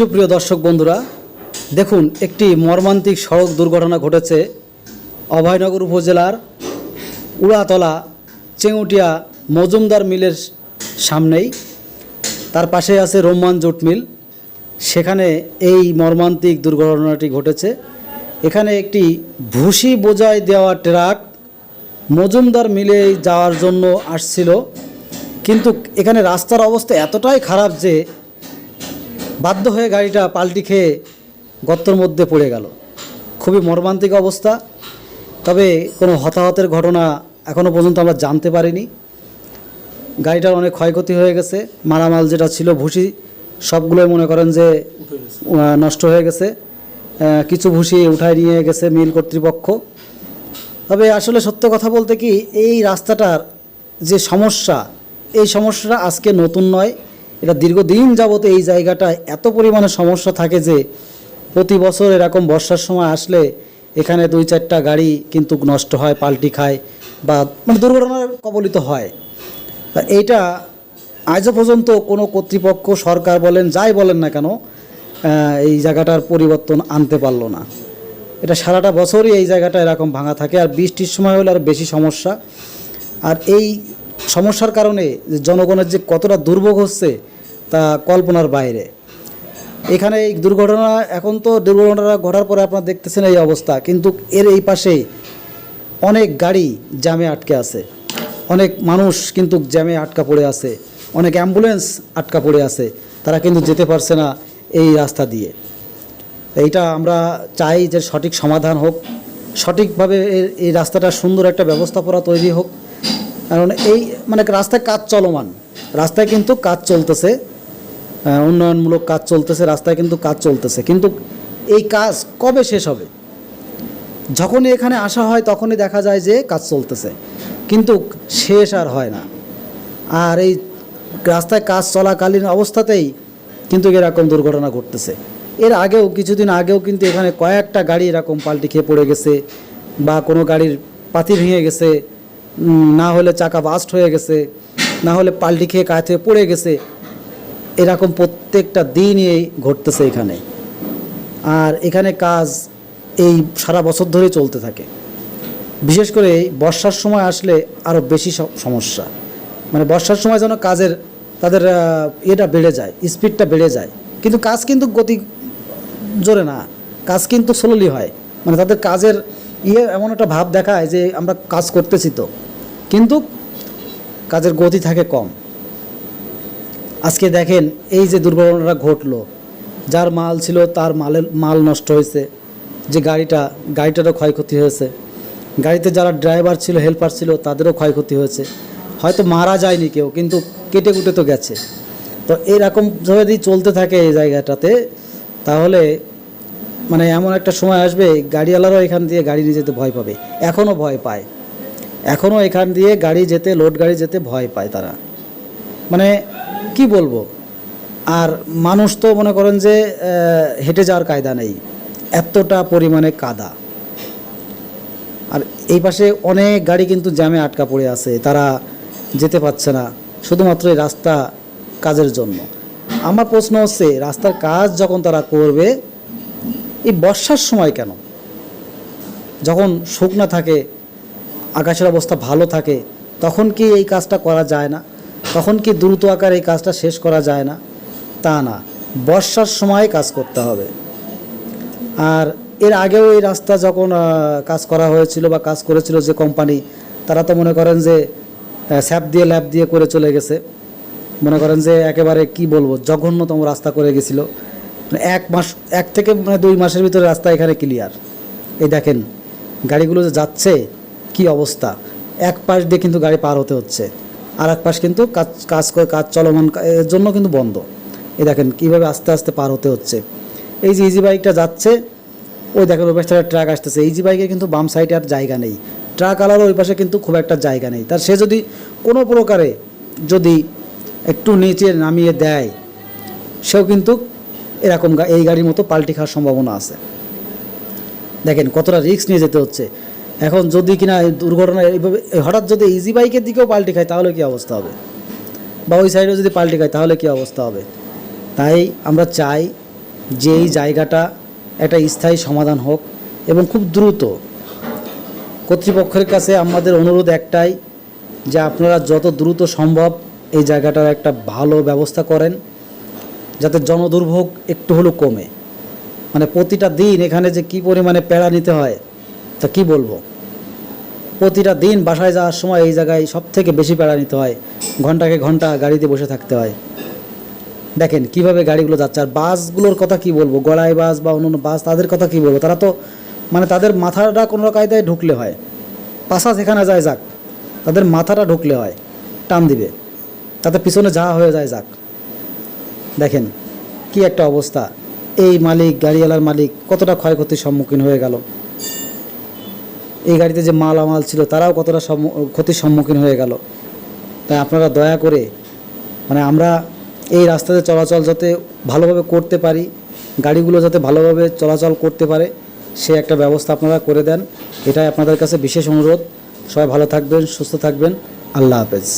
সুপ্রিয় দর্শক বন্ধুরা, দেখুন, একটি মর্মান্তিক সড়ক দুর্ঘটনা ঘটেছে অভয়নগর উপজেলার উড়াতলা চেঙ্গুটিয়া মজুমদার মিলের সামনেই। তার পাশে আছে রোমান জুট মিল। সেখানে এই মর্মান্তিক দুর্ঘটনাটি ঘটেছে। এখানে একটি ভুসি বোঝাই দেওয়া ট্রাক মজুমদার মিলে যাওয়ার জন্য আসছিল। কিন্তু এখানে রাস্তার অবস্থা এতটাই খারাপ যে বাধ্য হয়ে গাড়িটা পাল্টি খেয়ে গর্তর মধ্যে পড়ে গেল। খুবই মর্মান্তিক অবস্থা। তবে কোনো হতাহতের ঘটনা এখনও পর্যন্ত আমরা জানতে পারিনি। গাড়িটার অনেক ক্ষয়ক্ষতি হয়ে গেছে। মালামাল যেটা ছিল, ভুসি, সবগুলোই মনে করেন যে নষ্ট হয়ে গেছে। কিছু ভুসি উঠায় নিয়ে গেছে মিল কর্তৃপক্ষ। তবে আসলে সত্য কথা বলতে কি, এই রাস্তাটার যে সমস্যা, এই সমস্যাটা আজকে নতুন নয়। এটা দীর্ঘদিন যাবত এই জায়গাটায় এত পরিমাণে সমস্যা থাকে যে প্রতি বছর এরকম বর্ষার সময় আসলে এখানে দুই চারটা গাড়ি কিন্তু নষ্ট হয়, পাল্টি খায় বা মানে দুর্ঘটনার কবলিত হয়। তা এইটা আজও পর্যন্ত কোনো কর্তৃপক্ষ, সরকার বলেন, যাই বলেন না কেন এই জায়গাটার পরিবর্তন আনতে পারল না। এটা সারাটা বছরই এই জায়গাটা এরকম ভাঙা থাকে, আর বৃষ্টির সময় হলে আর বেশি সমস্যা। আর এই সমস্যার কারণে জনগণের যে কতটা দুর্ভোগ হচ্ছে তা কল্পনার বাইরে। এখানে এই দুর্ঘটনা এখন তো দুর্ঘটনা ঘটার পরে আপনারা দেখতেছেন এই অবস্থা, কিন্তু এর এই পাশে অনেক গাড়ি জ্যামে আটকে আছে। অনেক মানুষ কিন্তু জ্যামে আটকা পড়ে আছে। অনেক অ্যাম্বুলেন্স আটকা পড়ে আছে। তারা কিন্তু যেতে পারছে না এই রাস্তা দিয়ে। এইটা আমরা চাই যে সঠিক সমাধান হোক, সঠিকভাবে এই রাস্তাটা সুন্দর একটা ব্যবস্থাপনা তৈরি হোক। কারণ এই মানে রাস্তায় কাজ চলমান। রাস্তায় কিন্তু কাজ চলতেছে উন্নয়নমূলক কাজ চলতেছে, রাস্তায় কিন্তু কাজ চলতেছে। কিন্তু এই কাজ কবে শেষ হবে? যখনই এখানে আসা হয় তখনই দেখা যায় যে কাজ চলতেছে। কিন্তু শেষ আর হয় না। আর এই রাস্তায় কাজ চলাকালীন অবস্থাতেই কিন্তু এরকম দুর্ঘটনা ঘটতেছে। এর আগেও, কিছুদিন আগেও কিন্তু এখানে কয়েকটা গাড়ি এরকম পাল্টি খেয়ে পড়ে গেছে বা কোনো গাড়ির পাতি ভেঙে গেছে। না হলে চাকা বাস্ট হয়ে গেছে, না হলে পাল্টি খেয়ে থেকে পড়ে গেছে, এরকম প্রত্যেকটা দিনই ঘটতেছে এখানে। আর এখানে কাজ এই সারা বছর ধরেই চলতে থাকে। বিশেষ করে এই বর্ষার সময় আসলে আরও বেশি সমস্যা। মানে বর্ষার সময় যেন কাজের, তাদের ইয়েটা বেড়ে যায় স্পিডটা বেড়ে যায়। কিন্তু কাজ কিন্তু গতি জোরে না। কাজ কিন্তু স্লোলি হয়। মানে তাদের কাজের ইয়ে এমন একটা ভাব দেখায় যে আমরা কাজ করতেছি তো। কিন্তু কাজের গতি থাকে কম। আজকে দেখেন এই যে দুর্ঘটনাটা ঘটলো, যার মাল ছিল তার মালের মাল নষ্ট হয়েছে, যে গাড়িটা, গাড়িটারও ক্ষয়ক্ষতি হয়েছে। গাড়িতে যারা ড্রাইভার ছিল, হেল্পার ছিল, তাদেরও ক্ষয়ক্ষতি হয়েছে। হয়তো মারা যায়নি কেউ, কিন্তু কেটে কুটে তো গেছে। তো এরকম যদি চলতে থাকে এই জায়গাটাতে, তাহলে মানে এমন একটা সময় আসবে, গাড়িওয়ালারাও এখান দিয়ে গাড়ি নিয়ে যেতে ভয় পাবে। এখনও ভয় পায়। এখনও এখান দিয়ে গাড়ি যেতে, লোড গাড়ি যেতে ভয় পায় তারা। মানে কি বলব? আর মানুষ তো মনে করেন যে হেঁটে যাওয়ার কায়দা নেই। এতটা পরিমাণে কাদা। আর এই পাশে অনেক গাড়ি কিন্তু জ্যামে আটকা পড়ে আছে, তারা যেতে পারছে না, শুধুমাত্র এই রাস্তা কাজের জন্য। আমার প্রশ্ন হচ্ছে, রাস্তার কাজ যখন তারা করবে, এই বর্ষার সময় কেন? যখন শুকনা থাকে আকাশের অবস্থা ভালো থাকে, তখন কি এই কাজটা করা যায় না? তখন কি দ্রুত আকার এই কাজটা শেষ করা যায় না? তা না, বর্ষার সময় কাজ করতে হবে। আর এর আগেও এই রাস্তা যখন কাজ করা হয়েছিল বা কাজ করেছিল যে কোম্পানি তারা তো মনে করেন যে স্যাপ দিয়ে ল্যাপ দিয়ে করে চলে গেছে। মনে করেন যে একেবারে কি বলব, জঘন্যতম রাস্তা করে গেছিল। মানে এক মাস, এক থেকে মানে দুই মাসের ভিতরে রাস্তা এখানে ক্লিয়ার এই দেখেন, গাড়িগুলো যে যাচ্ছে কি অবস্থা? এক পাশ দিয়ে কিন্তু গাড়ি পার হতে হচ্ছে আর এক পাশ কিন্তু কাজ কাজ করে কাজ চলমান, এর জন্য কিন্তু বন্ধ। এই দেখেন কীভাবে আস্তে আস্তে পার হতে হচ্ছে। এই যে ইজি বাইকটা যাচ্ছে, ওই দেখেন ওই পাশ ট্রাক আসতেছে। ইজি বাইকে কিন্তু বাম সাইডে আর জায়গা নেই। ট্রাক আলারও ওই পাশে কিন্তু খুব একটা জায়গা নেই। তার সে যদি কোনো প্রকারে যদি একটু নিচে নামিয়ে দেয়, সেও কিন্তু এরকম এই গাড়ির মতো পাল্টি খাওয়ার সম্ভাবনা আছে। দেখেন কতটা রিস্ক নিয়ে যেতে হচ্ছে। এখন যদি কিনা দুর্ঘটনা এইভাবে হঠাৎ যদি ইজি বাইকের দিকেও পাল্টি খায়, তাহলে কি অবস্থা হবে? বা ওই সাইডেও যদি পাল্টি খায়, তাহলে কি অবস্থা হবে? তাই আমরা চাই যে এই জায়গাটা একটা স্থায়ী সমাধান হোক এবং খুব দ্রুত। কর্তৃপক্ষের কাছে আমাদের অনুরোধ একটাই যে আপনারা যত দ্রুত সম্ভব এই জায়গাটার একটা ভালো ব্যবস্থা করেন, যাতে জনদুর্ভোগ একটু হলেও কমে। মানে প্রতিটা দিন এখানে যে কি পরিমাণে পেড়া নিতে হয়, তা কি বলব? প্রতিটা দিন বাসায় যাওয়ার সময় এই জায়গায় সব থেকে বেশি পেড়া নিতে হয়। ঘন্টাকে ঘণ্টা গাড়িতে বসে থাকতে হয়। দেখেন কীভাবে গাড়িগুলো যাচ্ছে আর বাসগুলোর কথা কি বলব? গড়াই বাস বা অন্য বাস তাদের কথা কি বলব? তারা তো মানে তাদের মাথাটা কোনো কায়দায় ঢুকলে হয়। পাশা যেখানে যায় যাক, তাদের মাথাটা ঢুকলে হয়, টান দিবে। তাতে পিছনে যা হয়ে যায় যাক। দেখেন কি একটা অবস্থা। এই মালিক, গাড়িওয়ালার মালিক কতটা ক্ষয়ক্ষতির সম্মুখীন হয়ে গেল। এই গাড়িতে যে মাল আমাল ছিল, তারাও কতটা ক্ষতির সম্মুখীন হয়ে গেল। তাই আপনারা দয়া করে মানে আমরা এই রাস্তাতে চলাচল যাতে ভালোভাবে করতে পারি, গাড়িগুলো যাতে ভালোভাবে চলাচল করতে পারে, সে একটা ব্যবস্থা আপনারা করে দেন। এটাই আপনাদের কাছে বিশেষ অনুরোধ। সবাই ভালো থাকবেন, সুস্থ থাকবেন। আল্লাহ হাফেজ।